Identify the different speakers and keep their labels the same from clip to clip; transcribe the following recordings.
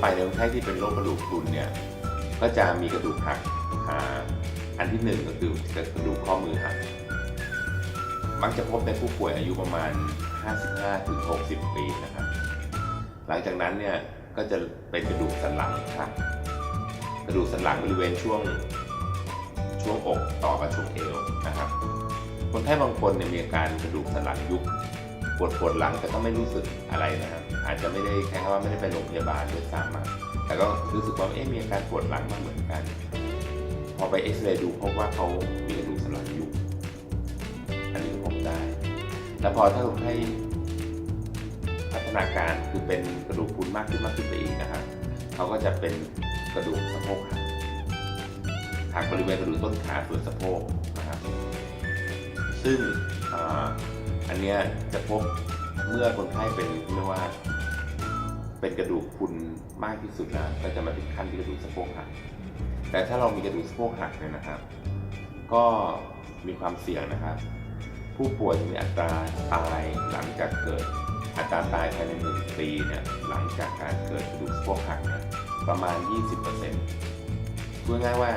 Speaker 1: ไปในคนไข้ที่เป็นโรคกระดูกพรุนเนี่ยก็จะมีกระดูกหักอ่าอันที่หนึ่งก็คือกระดูกข้อมือหักมักจะพบในผู้ป่วยอายุประมาณ 55-60 ปีนะครับ หลังจากนั้นเนี่ยก็จะเป็นกระดูกสันหลังหักกระดูกสันหลังบริเวณช่วงช่วงอกต่อกับช่วงเอวนะครับคนไข้บางคนเนี่ยมีอาการกระดูกสันหลังยุบปวดปวดหลังแต่ก็ไม่รู้สึกอะไรนะครับ อาจจะไม่ได้แค่ว่าไม่ได้ไปโรงพยาบาลด้วยซ้ำอะแต่ก็รู้สึกว่าเอ๊ะมีอาการปวดหลังมาเหมือนกัน พอไปเอ็กซเรย์ดูพบว่าเขามีกระดูกสันหลังยุบอันนี้ก็พบได้ แล้วพอถ้าคนไข้พัฒนาการคือเป็นกระดูกพุนมากขึ้นมากขึ้นไปอีกนะครับเขาก็จะเป็นกระดูกสะโพกหักหักบริเวณกระดูกต้นขาส่วนสะโพกนะครับ ซึ่งออันเนี้ยจะพบเมื่อคนไข้เป็นเรียกว่า เป็นกระดูกพรุนมากที่สุดแล้วก็จะมาถึงขั้นที่กระดูกสะโพกหักแต่ถ้าเรามีกระดูกสะโพกหักเนี่ยนะครับ ก็มีความเสี่ยงนะครับ ผู้ป่วยมีอัตราตายหลังจากเกิด อัตราตายภายในหนึ่งปีเนี่ยหลังจากการเกิดกระดูกสะโพกหักเนี่ยประมาณ 20%พูดง่ายว่า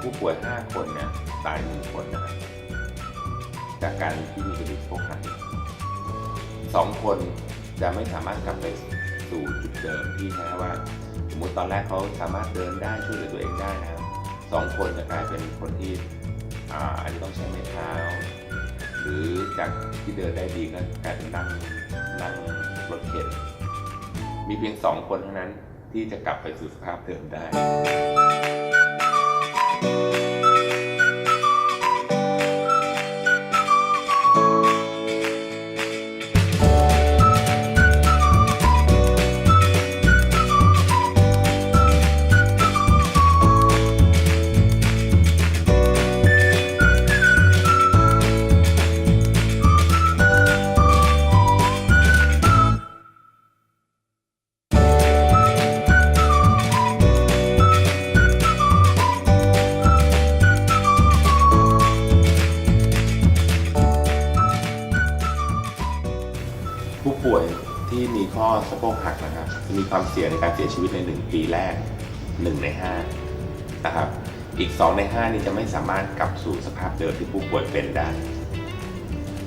Speaker 1: ผู้ป่วย 5 คนเนี่ยตายหนึ่งคนนะครับจากการที่มีกระดูกสะโพกหักสองคนจะไม่สามารถกลับไป สู่จุดเดิมที่แท้ว่า สมมติตอนแรกเขาสามารถเดินได้ช่วยเหลือตัวเองได้นะสองคนจะกลายเป็นคนที่อ่าอาจจะต้องใช้ไม้เท้าหรือจากที่เดินได้ดีก็กลายเป็นนั่งนั่งรถเข็นมีเพียงสองคนเท่านั้นที่จะกลับไปสู่สภาพเดิมได้ ข้อสะโพกหักนะครับ มีความเสี่ยงในการเสียชีวิตใน 1 ปีแรก 1 ใน 5 นะครับ อีก 2 ใน 5 นี่จะไม่สามารถกลับสู่สภาพเดิมที่ผู้ป่วยเป็นได้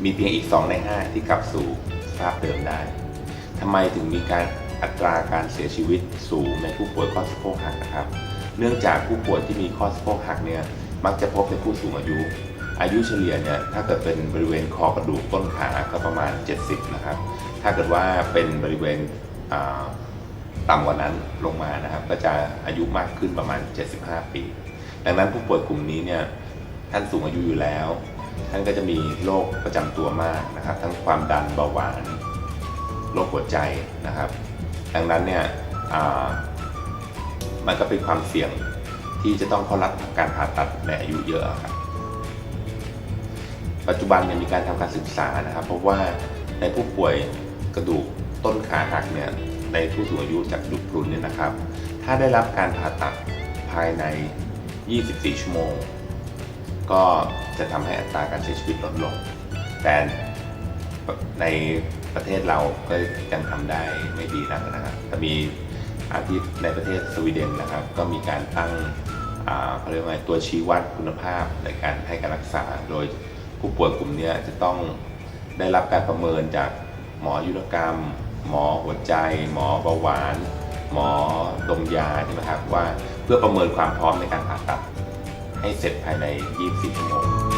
Speaker 1: มีเพียงอีก 2 ใน 5 ที่กลับสู่สภาพเดิมได้ ทำไมถึงมีการอัตราการเสียชีวิตสูงในผู้ป่วยข้อสะโพกหักนะครับ เนื่องจากผู้ป่วยที่มีข้อสะโพกหักเนี่ยมักจะพบในผู้สูงอายุ อายุเฉลี่ยเนี่ยถ้าเกิดเป็นบริเวณคอกระดูกต้นขาก็ประมาณ 70 นะครับ ถ้าเกิดว่าเป็นบริเวณต่ำกว่านั้นลงมานะครับ ก็จะอายุมากขึ้นประมาณ 75 ปี ดังนั้นผู้ป่วยกลุ่มนี้เนี่ยท่านสูงอายุอยู่แล้ว ท่านก็จะมีโรคประจำตัวมากนะครับ ทั้งความดันเบาหวานโรคหัวใจนะครับ ดังนั้นเนี่ยมันก็เป็นความเสี่ยงที่จะต้องเข้ารับการผ่าตัดในอายุเยอะครับ ปัจจุบันเนี่ยมีการทำการศึกษานะครับ เพบว่าในผู้ป่วย กระดูกต้นขาหักเนี่ยในผู้สูงอายุจากดูกพรุนเนี่ยนะครับ ถ้าได้รับการผ่าตัดภายใน 24 ชั่วโมง ก็จะทำให้อัตราการเสียชีวิตลดลง แต่ในประเทศเราก็ยังทำได้ไม่ดีนักนะครับแต่มีอาทิตย์ในประเทศสวีเดนนะครับ ก็มีการตั้งอ่าเขาเรียกว่าตัวชี้วัดคุณภาพในการให้การรักษา โดยผู้ป่วยกลุ่มนี้จะต้องได้รับการประเมินจาก หมอยุรกรรม หมอหัวใจ หมอเบาหวาน หมอดมยาใช่ไหมครับว่าเพื่อประเมินความพร้อมในการผ่าตัด ให้เสร็จภายใน 24 ชั่วโมง